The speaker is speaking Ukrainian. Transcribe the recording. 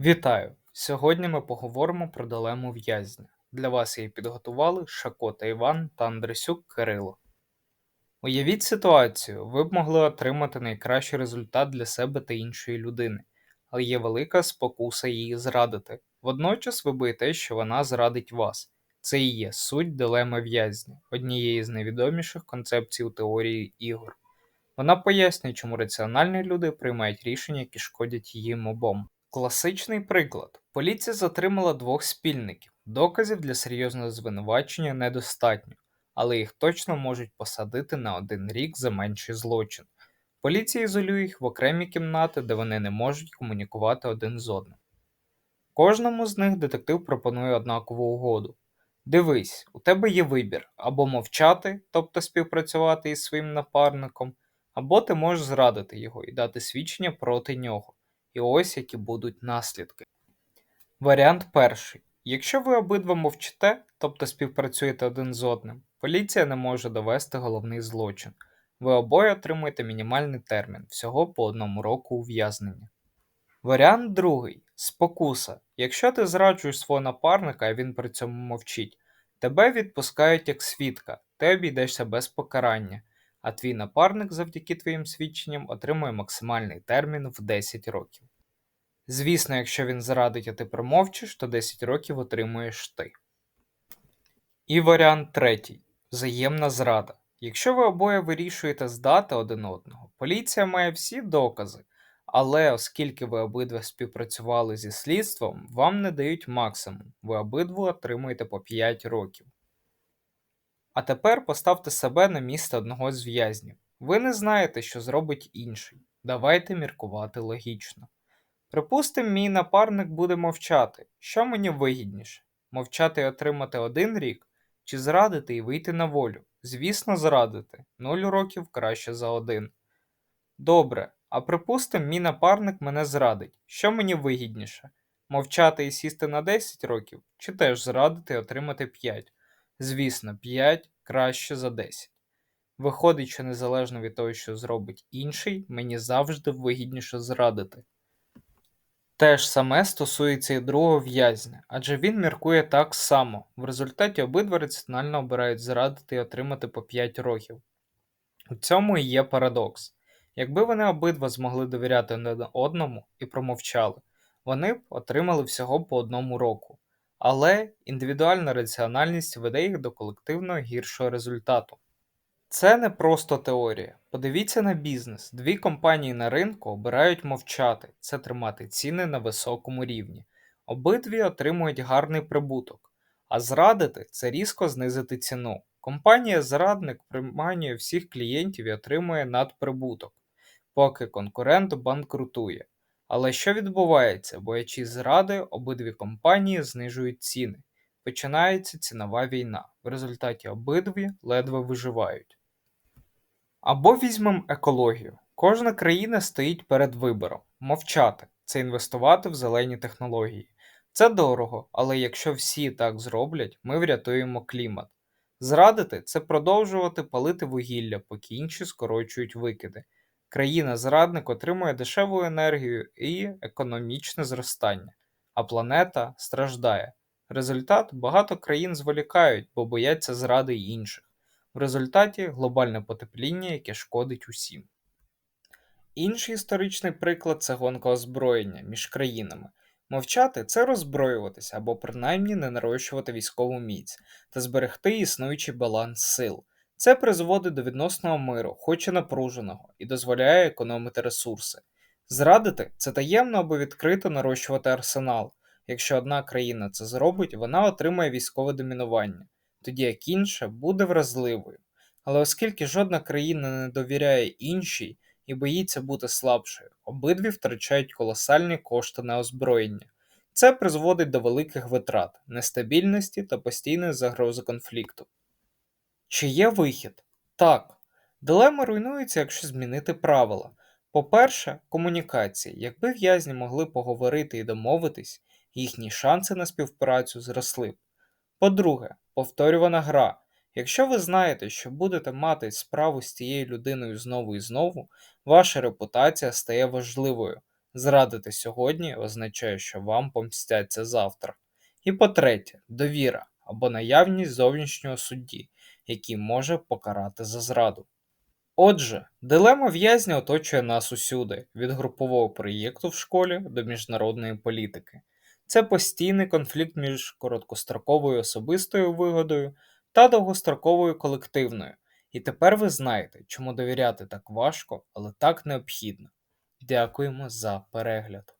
Вітаю! Сьогодні ми поговоримо про дилему в'язня. Для вас її підготували Шакота Іван та Андресюк Кирило. Уявіть ситуацію, ви б могли отримати найкращий результат для себе та іншої людини, але є велика спокуса її зрадити. Водночас ви боїтесь, що вона зрадить вас. Це і є суть дилеми в'язня, однієї з найвідоміших концепцій у теорії ігор. Вона пояснює, чому раціональні люди приймають рішення, які шкодять їм обом. Класичний приклад: поліція затримала двох спільників. Доказів для серйозного звинувачення недостатньо, але їх точно можуть посадити на один рік за менший злочин. Поліція ізолює їх в окремі кімнати, де вони не можуть комунікувати один з одним. Кожному з них детектив пропонує однакову угоду. Дивись, у тебе є вибір або мовчати, тобто співпрацювати із своїм напарником, або ти можеш зрадити його і дати свідчення проти нього. І ось які будуть наслідки. Варіант перший. Якщо ви обидва мовчите, тобто співпрацюєте один з одним, поліція не може довести головний злочин. Ви обоє отримуєте мінімальний термін всього по одному року ув'язнення. Варіант другий спокуса. Якщо ти зраджуєш свого напарника, а він при цьому мовчить, тебе відпускають як свідка, ти обійдешся без покарання, а твій напарник завдяки твоїм свідченням отримує максимальний термін в 10 років. Звісно, якщо він зрадить, а ти промовчиш, то 10 років отримуєш ти. І варіант третій взаємна зрада. Якщо ви обоє вирішуєте здати один одного, поліція має всі докази, але оскільки ви обидва співпрацювали зі слідством, вам не дають максимум, ви обидва отримуєте по 5 років. А тепер поставте себе на місце одного з в'язнів. Ви не знаєте, що зробить інший. Давайте міркувати логічно. Припустимо, мій напарник буде мовчати. Що мені вигідніше? Мовчати і отримати один рік, чи зрадити і вийти на волю? Звісно, зрадити. Нуль років краще за один. Добре, а припустимо, мій напарник мене зрадить. Що мені вигідніше? Мовчати і сісти на 10 років, чи теж зрадити і отримати 5? Звісно, 5 краще за 10. Виходить, що незалежно від того, що зробить інший, мені завжди вигідніше зрадити. Те ж саме стосується і другого в'язня, адже він міркує так само. В результаті обидва раціонально обирають зрадити і отримати по 5 років. У цьому і є парадокс. Якби вони обидва змогли довіряти один одному і промовчали, вони б отримали всього по одному року. Але індивідуальна раціональність веде їх до колективного гіршого результату. Це не просто теорія. Подивіться на бізнес. Дві компанії на ринку обирають мовчати, це тримати ціни на високому рівні. Обидві отримують гарний прибуток, а зрадити це різко знизити ціну. Компанія-зрадник приманює всіх клієнтів і отримує надприбуток, поки конкурент банкрутує. Але що відбувається, боячись зради, обидві компанії знижують ціни. Починається цінова війна, в результаті обидві ледве виживають. Або візьмемо екологію. Кожна країна стоїть перед вибором мовчати це інвестувати в зелені технології. Це дорого, але якщо всі так зроблять, ми врятуємо клімат. Зрадити це продовжувати палити вугілля, поки інші скорочують викиди. Країна-зрадник отримує дешеву енергію і економічне зростання, а планета страждає. Результат багато країн зволікають, бо бояться зради інших. В результаті глобальне потепління, яке шкодить усім. Інший історичний приклад це гонка озброєння між країнами. Мовчати це роззброюватися або принаймні не нарощувати військову міць та зберегти існуючий баланс сил. Це призводить до відносного миру, хоч і напруженого, і дозволяє економити ресурси. Зрадити це таємно або відкрито нарощувати арсенал. Якщо одна країна це зробить, вона отримає військове домінування тоді як інша буде вразливою. Але оскільки жодна країна не довіряє іншій і боїться бути слабшою, обидві втрачають колосальні кошти на озброєння. Це призводить до великих витрат, нестабільності та постійної загрози конфлікту. Чи є вихід? Так. Дилема руйнується, якщо змінити правила. По-перше, комунікації. Якби в'язні могли поговорити і домовитись, їхні шанси на співпрацю зросли б. По-друге, повторювана гра. Якщо ви знаєте, що будете мати справу з цією людиною знову і знову, ваша репутація стає важливою, Зрадити сьогодні означає, що вам помстяться завтра. І по-третє, довіра або наявність зовнішнього судді, який може покарати за зраду. Отже, дилема в'язня оточує нас усюди, від групового проєкту в школі до міжнародної політики. Це постійний конфлікт між короткостроковою особистою вигодою та довгостроковою колективною. І тепер ви знаєте, чому довіряти так важко, але так необхідно. Дякуємо за перегляд.